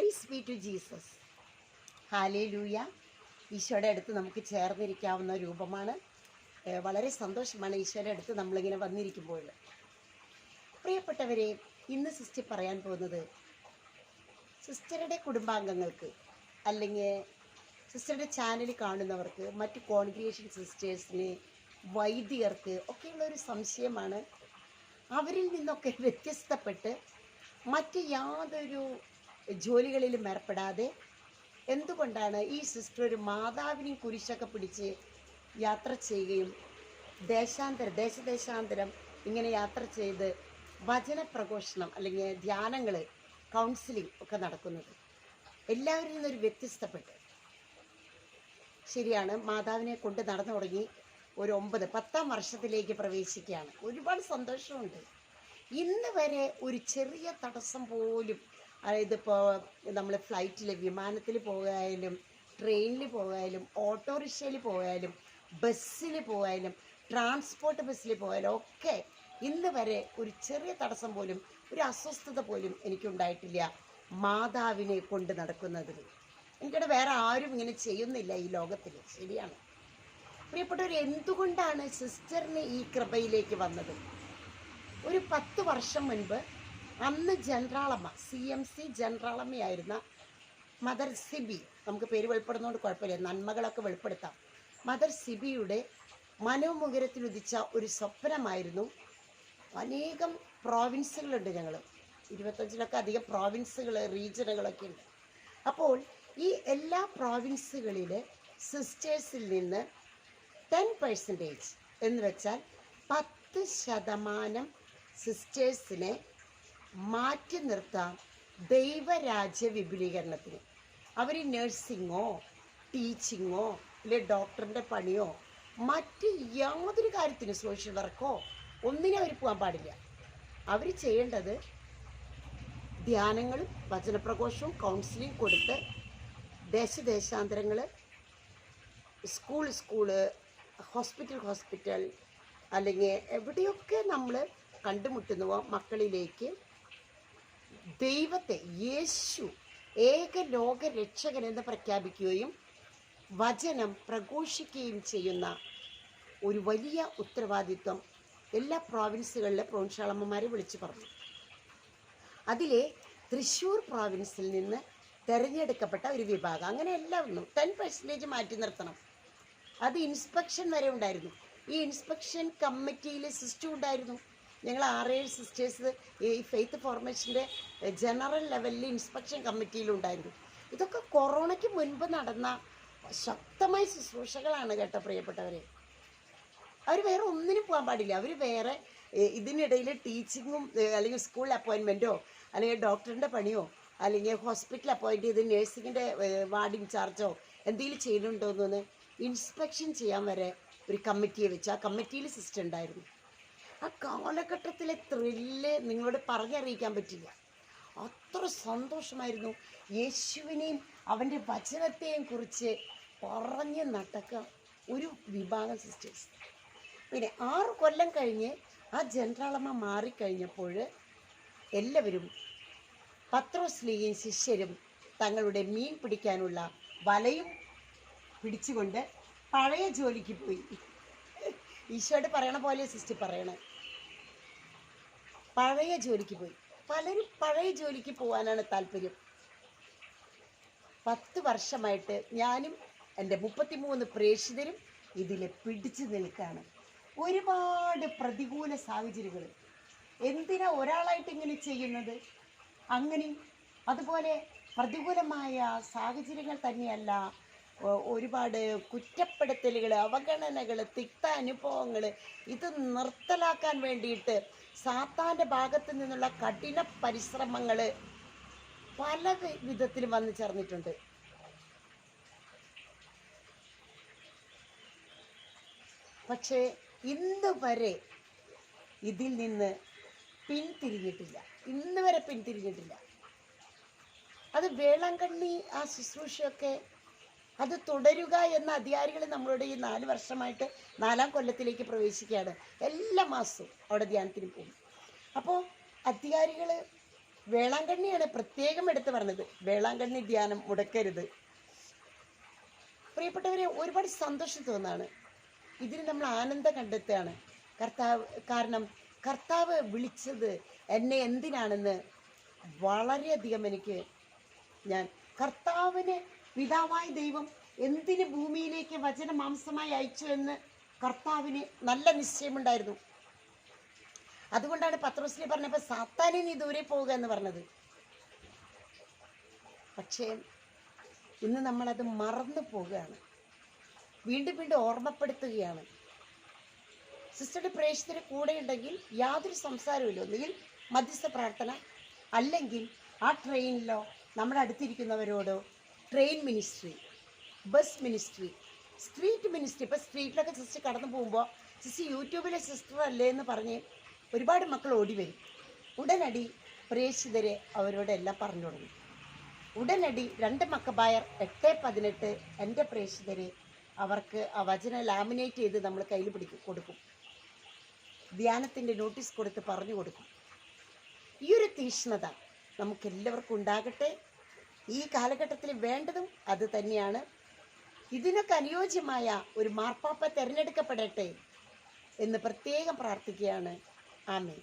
Price B to Jesus ഹാലേ ലൂയ ഈശോയുടെ അടുത്ത് നമുക്ക് ചേർന്നിരിക്കാവുന്ന രൂപമാണ്. വളരെ സന്തോഷമാണ് ഈശോയുടെ അടുത്ത് നമ്മളിങ്ങനെ വന്നിരിക്കുമ്പോൾ. പ്രിയപ്പെട്ടവരെ ഇന്ന് സിസ്റ്റർ പറയാൻ പോകുന്നത് സിസ്റ്ററുടെ കുടുംബാംഗങ്ങൾക്ക് അല്ലെങ്കിൽ സിസ്റ്ററുടെ ചാനൽ കാണുന്നവർക്ക് മറ്റ് കോൺഗ്രിയേഷൻ സിസ്റ്റേഴ്സിന് വൈദികർക്ക് ഒക്കെയുള്ള ഒരു സംശയമാണ്. അവരിൽ നിന്നൊക്കെ വ്യത്യസ്തപ്പെട്ട് മറ്റ് യാതൊരു ജോലികളിലും ഏർപ്പെടാതെ എന്തുകൊണ്ടാണ് ഈ സിസ്റ്റർ ഒരു മാതാവിനെയും കുരിശൊക്കെ പിടിച്ച് യാത്ര ചെയ്യുകയും ദേശാന്തര ദേശദേശാന്തരം ഇങ്ങനെ യാത്ര ചെയ്ത് വചന പ്രഘോഷണം അല്ലെങ്കിൽ ധ്യാനങ്ങൾ കൗൺസിലിംഗ് ഒക്കെ നടക്കുന്നത്? എല്ലാവരിൽ നിന്നൊരു വ്യത്യസ്തപ്പെട്ട്. ശരിയാണ് മാതാവിനെ കൊണ്ട് നടന്നു തുടങ്ങി ഒരു ഒമ്പത് പത്താം വർഷത്തിലേക്ക് പ്രവേശിക്കുകയാണ്. ഒരുപാട് സന്തോഷമുണ്ട്. ഇന്ന് വരെ ഒരു ചെറിയ തടസ്സം പോലും അതായത് ഇപ്പോൾ നമ്മൾ ഫ്ലൈറ്റിൽ വിമാനത്തിൽ പോകായാലും ട്രെയിനിൽ പോകായാലും ഓട്ടോറിക്ഷയിൽ പോയാലും ബസ്സിൽ പോയാലും ട്രാൻസ്പോർട്ട് ബസ്സിൽ പോയാലും ഒക്കെ ഇന്ന് വരെ ഒരു ചെറിയ തടസ്സം പോലും ഒരു അസ്വസ്ഥത പോലും എനിക്കുണ്ടായിട്ടില്ല മാതാവിനെ കൊണ്ട് നടക്കുന്നതിൽ. എനിക്കവിടെ വേറെ ആരും ഇങ്ങനെ ചെയ്യുന്നില്ല ഈ ലോകത്തിൽ ശരിയാണ്. പ്രിയപ്പെട്ടവർ എന്തുകൊണ്ടാണ് സിസ്റ്ററിന് ഈ കൃപയിലേക്ക് വന്നത്? ഒരു പത്ത് വർഷം മുൻപ് അന്ന് ജനറാളമ്മ സി എം സി ജനറാളമ്മയായിരുന്ന മദർ സിബി നമുക്ക് പേര് വെളിപ്പെടുന്നതുകൊണ്ട് കുഴപ്പമില്ല നന്മകളൊക്കെ വെളിപ്പെടുത്താം. മദർ സിബിയുടെ മനോമുഖരത്തിൽ ഉദിച്ച ഒരു സ്വപ്നമായിരുന്നു അനേകം പ്രോവിൻസുകളുണ്ട് ഞങ്ങൾ ഇരുപത്തഞ്ചിലൊക്കെ അധികം പ്രോവിൻസുകൾ റീജിയനുകളൊക്കെ ഉണ്ട്. അപ്പോൾ ഈ എല്ലാ പ്രോവിൻസുകളിലെ സിസ്റ്റേഴ്സിൽ നിന്ന് ടെൻ പെർസെന്റേജ് എന്ന് വെച്ചാൽ പത്ത് ശതമാനം സിസ്റ്റേഴ്സിനെ മാറ്റി നിർത്താം ദൈവരാജ്യ വിപുലീകരണത്തിന്. അവർ നഴ്സിങ്ങോ ടീച്ചിങ്ങോ അല്ലെ ഡോക്ടറിന്റെ പണിയോ മറ്റ് യാതൊരു കാര്യത്തിനും സോഷ്യൽ വർക്കോ ഒന്നിനും അവർ പോകാൻ പാടില്ല. അവർ ചെയ്യേണ്ടത് ധ്യാനങ്ങളും വചനപ്രഘോഷവും കൗൺസിലിംഗ് കൊടുത്ത് ദേശദേശാന്തരങ്ങൾ സ്കൂൾ സ്കൂൾ ഹോസ്പിറ്റൽ ഹോസ്പിറ്റൽ അല്ലെങ്കിൽ എവിടെയൊക്കെ നമ്മൾ കണ്ടുമുട്ടുന്നുവോ മക്കളിലേക്ക് ദൈവത്തെ യേശു ഏക ലോക രക്ഷകൻ എന്ന് പ്രഖ്യാപിക്കുകയും വചനം പ്രഘോഷിക്കുകയും ചെയ്യുന്ന ഒരു വലിയ ഉത്തരവാദിത്വം എല്ലാ പ്രോവിൻസുകളിലെ പ്രോൺശാളമ്മമാരെ വിളിച്ചു പറഞ്ഞു. അതിലെ തൃശ്ശൂർ പ്രോവിൻസിൽ നിന്ന് തിരഞ്ഞെടുക്കപ്പെട്ട ഒരു വിഭാഗം. അങ്ങനെ എല്ലാം ഒന്നും ടെൻ പെർസെന്റേജ് മാറ്റി നിർത്തണം. അത് ഇൻസ്പെക്ഷൻ വരെ ഉണ്ടായിരുന്നു. ഈ ഇൻസ്പെക്ഷൻ കമ്മിറ്റിയിൽ സിസ്റ്റം ഉണ്ടായിരുന്നു. ഞങ്ങൾ ആറേഴ് സിസ്റ്റേഴ്സ് ഈ ഫെയ്ത്ത് ഫോർമേഷന്റെ ജനറൽ ലെവലിൽ ഇൻസ്പെക്ഷൻ കമ്മിറ്റിയിലുണ്ടായിരുന്നു. ഇതൊക്കെ കൊറോണയ്ക്ക് മുൻപ് നടന്ന ശക്തമായ ശുശ്രൂഷകളാണ് കേട്ടോ പ്രിയപ്പെട്ടവരെ. അവർ വേറെ ഒന്നിനും പോകാൻ പാടില്ല. അവർ വേറെ ഇതിനിടയിൽ ടീച്ചിങ്ങും അല്ലെങ്കിൽ സ്കൂൾ അപ്പോയിൻമെന്റോ അല്ലെങ്കിൽ ഡോക്ടറിന്റെ പണിയോ അല്ലെങ്കിൽ ഹോസ്പിറ്റൽ അപ്പോയിന്റ് ചെയ്ത് നേഴ്സിങ്ങിന്റെ വാർഡ് ഇൻചാർജോ എന്തെങ്കിലും ചെയ്യുന്നുണ്ടോ എന്നൊന്ന് ഇൻസ്പെക്ഷൻ ചെയ്യാൻ വരെ ഒരു കമ്മിറ്റിയെ വെച്ച് ആ കമ്മിറ്റിയിൽ സിസ്റ്റം ഉണ്ടായിരുന്നു. ആ കാലഘട്ടത്തിലെ ത്രില്ല് നിങ്ങളോട് പറഞ്ഞറിയിക്കാൻ പറ്റില്ല. അത്ര സന്തോഷമായിരുന്നു. യേശുവിനെയും അവന്റെ വചനത്തെയും കുറിച്ച് പറഞ്ഞ് നടക്കുക ഒരു വിഭാഗം സിസ്റ്റേഴ്സ് പിന്നെ ആറ് കൊല്ലം കഴിഞ്ഞ് ആ ജനറാളമ്മ മാറിക്കഴിഞ്ഞപ്പോൾ എല്ലാവരും പത്രോസ്ലീയും ശിഷ്യരും തങ്ങളുടെ മീൻ പിടിക്കാനുള്ള വലയും പിടിച്ചുകൊണ്ട് പഴയ ജോലിക്ക് പോയി. ഈശോയോട് പറയണ പോലെ സിസ്റ്റർ പറയണേ. പഴയ ജോലിക്ക് പോയി. പലരും പഴയ ജോലിക്ക് പോകാനാണ് താല്പര്യം. പത്ത് വർഷമായിട്ട് ഞാനും എന്റെ മുപ്പത്തിമൂന്ന് പ്രേക്ഷിതരും ഇതിൽ പിടിച്ചു നിൽക്കുകയാണ് ഒരുപാട് പ്രതികൂല സാഹചര്യങ്ങൾ. എന്തിനാ ഒരാളായിട്ട് ഇങ്ങനെ ചെയ്യുന്നത്? അങ്ങനെ അതുപോലെ പ്രതികൂലമായ സാഹചര്യങ്ങൾ തന്നെയല്ല ഒരുപാട് കുറ്റപ്പെടുത്തലുകൾ അവഗണനകൾ തിക്ത അനുഭവങ്ങൾ ഇത് നിർത്തലാക്കാൻ വേണ്ടിയിട്ട് സാത്താന്റെ ഭാഗത്ത് നിന്നുള്ള കഠിന പരിശ്രമങ്ങൾ പല വിധത്തിലും വന്നു ചേർന്നിട്ടുണ്ട്. പക്ഷേ ഇന്ന് വരെ ഇതിൽ നിന്ന് പിന്തിരിഞ്ഞിട്ടില്ല ഇന്ന് വരെ പിന്തിരിഞ്ഞിട്ടില്ല അത് വേളാങ്കണ്ണി ആ ശുശ്രൂഷയൊക്കെ അത് തുടരുക എന്ന അധികാരികൾ നമ്മളോട് ഈ നാല് വർഷമായിട്ട് നാലാം കൊല്ലത്തിലേക്ക് പ്രവേശിക്കുകയാണ്. എല്ലാ മാസവും അവിടെ ധ്യാനത്തിന് പോകും. അപ്പോൾ അധികാരികൾ വേളാങ്കണ്ണിയാണ് പ്രത്യേകം എടുത്ത് പറഞ്ഞത്. വേളാങ്കണ്ണി ധ്യാനം മുടക്കരുത്. പ്രിയപ്പെട്ടവരെ ഒരുപാട് സന്തോഷം തോന്നാണ്. ഇതിന് നമ്മൾ ആനന്ദം കണ്ടെത്തുകയാണ്. കർത്താവ് കാരണം കർത്താവ് വിളിച്ചത് എന്നെ എന്തിനാണെന്ന് വളരെയധികം എനിക്ക് ഞാൻ കർത്താവിന് പിതാവായ ദൈവം എന്തിന് ഭൂമിയിലേക്ക് വചന മാംസമായി അയച്ചു എന്ന് കർത്താവിന് നല്ല നിശ്ചയമുണ്ടായിരുന്നു. അതുകൊണ്ടാണ് പത്രോസിനെ പറഞ്ഞപ്പോൾ സാത്താനെ നീ ദൂരെ പോവുക എന്ന് പറഞ്ഞത്. പക്ഷേ ഇന്ന് നമ്മളത് മറന്നു പോവുകയാണ്. വീണ്ടും വീണ്ടും ഓർമ്മപ്പെടുത്തുകയാണ്. സിസ്റ്ററുടെ പ്രേക്ഷത്തിന് കൂടെ ഉണ്ടെങ്കിൽ യാതൊരു സംസാരവുമില്ല. ഒന്നുകിൽ മധ്യസ്ഥ പ്രാർത്ഥന അല്ലെങ്കിൽ ആ ട്രെയിനിലോ നമ്മുടെ അടുത്തിരിക്കുന്നവരോടോ train ministry bus ministry street ministry ഇപ്പോൾ സ്ട്രീറ്റിലൊക്കെ സിസ്റ്റർ കടന്നു പോകുമ്പോൾ സിസ്റ്റർ യൂട്യൂബിലെ സിസ്റ്റർ അല്ലേ എന്ന് പറഞ്ഞ് ഒരുപാട് മക്കൾ ഓടി വരും. ഉടനടി പ്രേക്ഷിതരെ അവരോട് എല്ലാം പറഞ്ഞു തുടങ്ങി. ഉടനടി രണ്ട് മക്കബായർ എട്ട് പതിനെട്ട് എന്റെ പ്രേക്ഷിതരെ അവർക്ക് ആ വചന ലാമിനേറ്റ് ചെയ്ത് നമ്മൾ കയ്യിൽ പിടിക്കും കൊടുക്കും. ധ്യാനത്തിന്റെ നോട്ടീസ് കൊടുത്ത് പറഞ്ഞു കൊടുക്കും. ഈ ഒരു തീക്ഷ്ണത നമുക്കെല്ലാവർക്കും ഉണ്ടാകട്ടെ. ഈ കാലഘട്ടത്തിൽ വേണ്ടതും അത് തന്നെയാണ്. ഇതിനൊക്കെ അനുയോജ്യമായ ഒരു മാർപ്പാപ്പ തിരഞ്ഞെടുക്കപ്പെടട്ടെ എന്ന് പ്രത്യേകം പ്രാർത്ഥിക്കുകയാണ്. ആമേൻ.